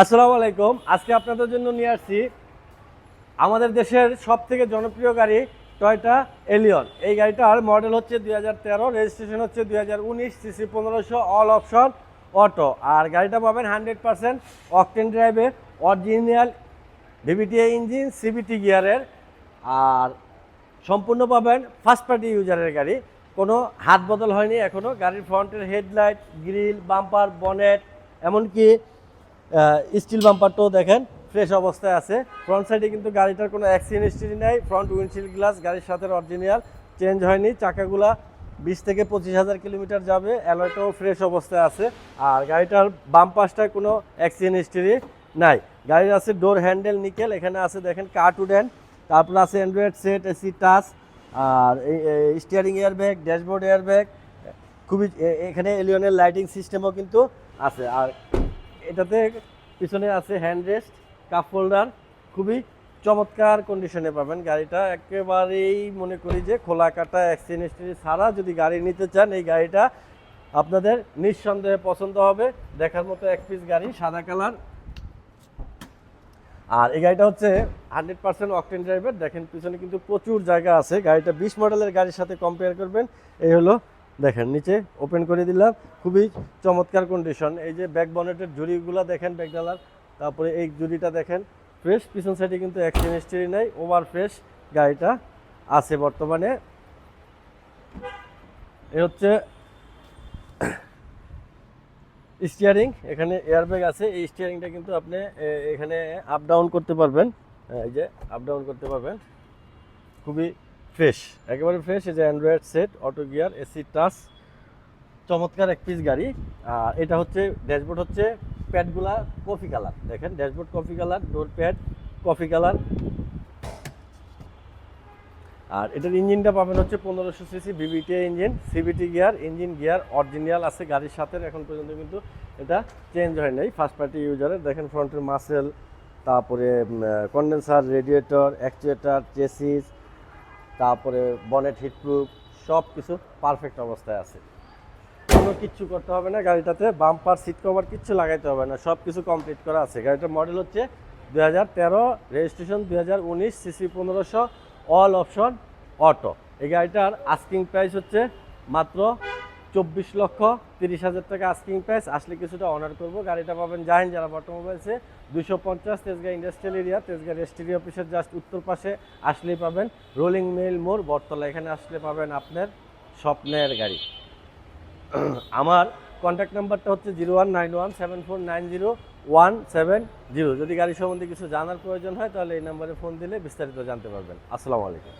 আসসালামু আলাইকুম। আজকে আপনাদের জন্য নিয়ে আসছি আমাদের দেশের সব থেকে জনপ্রিয় গাড়ি টয়টা এলিয়ন। এই গাড়িটার মডেল হচ্ছে দুই হাজার তেরো, রেজিস্ট্রেশন হচ্ছে দুই হাজার উনিশ, সিসি পনেরোশো, অল অপশন অটো। আর গাড়িটা পাবেন হান্ড্রেড পার্সেন্ট অকটেন ড্রাইভের, অরিজিনাল ভিভিটিএ ইঞ্জিন সিবিটি গিয়ারের। আর সম্পূর্ণ পাবেন ফার্স্ট পার্টি ইউজারের গাড়ি। কোনো হাত বদল হয়নি এখনও গাড়ির ফ্রন্টের হেডলাইট গ্রিল বাম্পার বনেট এমনকি স্টিল বাম্পারটাও দেখেন ফ্রেশ অবস্থায় আছে। ফ্রন্ট সাইডে কিন্তু গাড়িটার কোনো অ্যাক্সিডেন্ট হিস্ট্রি নেই। ফ্রন্ট উইন্ডশিল্ড গ্লাস গাড়ির সাথে অরিজিনাল চেঞ্জ হয়নি। চাকাগুলা বিশ থেকে পঁচিশ হাজার কিলোমিটার যাবে। অ্যালয়টাও ফ্রেশ অবস্থায় আছে। আর গাড়িটার বাম পাশটায় কোনো অ্যাক্সিডেন্ট হিস্ট্রি নাই। গাড়ির আছে ডোর হ্যান্ডেল নিকেল এখানে আছে দেখেন কার্টুডেন তারপর আছে অ্যান্ড্রয়েড সেট এসি টাচ আর steering air bag dashboard air bag খুবই এখানে এলিয়নের লাইটিং সিস্টেমও কিন্তু আছে। আর এটাতে পিছনে আছে হ্যান্ড রেস্ট কাপ হোল্ডার খুবই চমৎকার কন্ডিশনে পাবেন গাড়িটা। একেবারেই মনে করি যে খোলা কাটা অ্যাক্সিডেন্ট ছাড়া যদি গাড়ি নিতে চান, এই গাড়িটা আপনাদের নিঃসন্দেহে পছন্দ হবে। দেখার মতো এক পিস গাড়ি, সাদা কালার। আর এই গাড়িটা হচ্ছে হান্ড্রেড পার্সেন্ট অকটেন ড্রাইভার দেখেন, পিছনে কিন্তু প্রচুর জায়গা আছে। গাড়িটা বিশ মডেলের গাড়ির সাথে কম্পেয়ার করবেন। এই হলো দেখেন, নিচে ওপেন করে দিলাম। খুবই চমৎকার কন্ডিশন এই যে ব্যাক বনেটের জুড়িগুলো দেখেন ব্যাকডালার তারপরে এই জুড়িটা দেখেন ফ্রেশ পিছন সাইডে কিন্তু অ্যাক্সিডেন্ট হিস্ট্রি নেই ওভার ফ্রেশ গাড়িটা আছে বর্তমানে। এ হচ্ছে স্টিয়ারিং এখানে এয়ারব্যাগ আছে, এই স্টিয়ারিংটা কিন্তু আপনি এখানে আপ ডাউন করতে পারবেন। এই যে আপ ডাউন করতে পারবেন। খুবই ফ্রেশ, একেবারে ফ্রেশ, এই যে Android set auto gear AC touch চমৎকার এক পিস গাড়ি। আর এটা হচ্ছে ড্যাশবোর্ড হচ্ছে প্যাডগুলা কফি কালার দেখেন dashboard coffee colour door pad coffee colour আর এটার ইঞ্জিনটা পাবেন হচ্ছে পনেরোশো CC VVT engine CVT gear engine gear original আছে গাড়ির সাথে, এখন পর্যন্ত কিন্তু এটা চেঞ্জ হয় নাই। ফার্স্ট পার্টি ইউজারের দেখেন ফ্রন্টের মাসেল তারপরে কন্ডেন্সার রেডিয়েটর অ্যাকচুয়েটার চেসিস তারপরে বনেট হিটপ্রুফ সব কিছু পারফেক্ট অবস্থায় আছে। কোনো কিচ্ছু করতে হবে না গাড়িটাতে বাম্পার সিট কভার কিচ্ছু লাগাইতে হবে না সব কিছু কমপ্লিট করা আছে। গাড়িটার মডেল হচ্ছে দু হাজার তেরো রেজিস্ট্রেশন দু হাজার উনিশ সিসি পনেরোশো অল অপশন অটো এই গাড়িটার আস্কিং প্রাইস হচ্ছে মাত্র চব্বিশ লক্ষ তিরিশ হাজার টাকা আস্কিং প্রাইস আসলে কিছুটা অনার করব। গাড়িটা পাবেন জাহিন, যারা অটোমোবাইলসে দুশো পঞ্চাশ Tejgaon industrial area Tejgaon registry অফিসের জাস্ট উত্তর পাশে আসলেই পাবেন। রোলিং মেল মোড় বটতলা। এখানে আসলে পাবেন আপনার স্বপ্নের গাড়ি। আমার কন্ট্যাক্ট নাম্বারটা হচ্ছে zero one nine one seven four nine zero one seven zero. যদি গাড়ি সম্বন্ধে কিছু জানার প্রয়োজন হয়, তাহলে এই নাম্বারে ফোন দিলে বিস্তারিত জানতে পারবেন। আসসালামু আলাইকুম।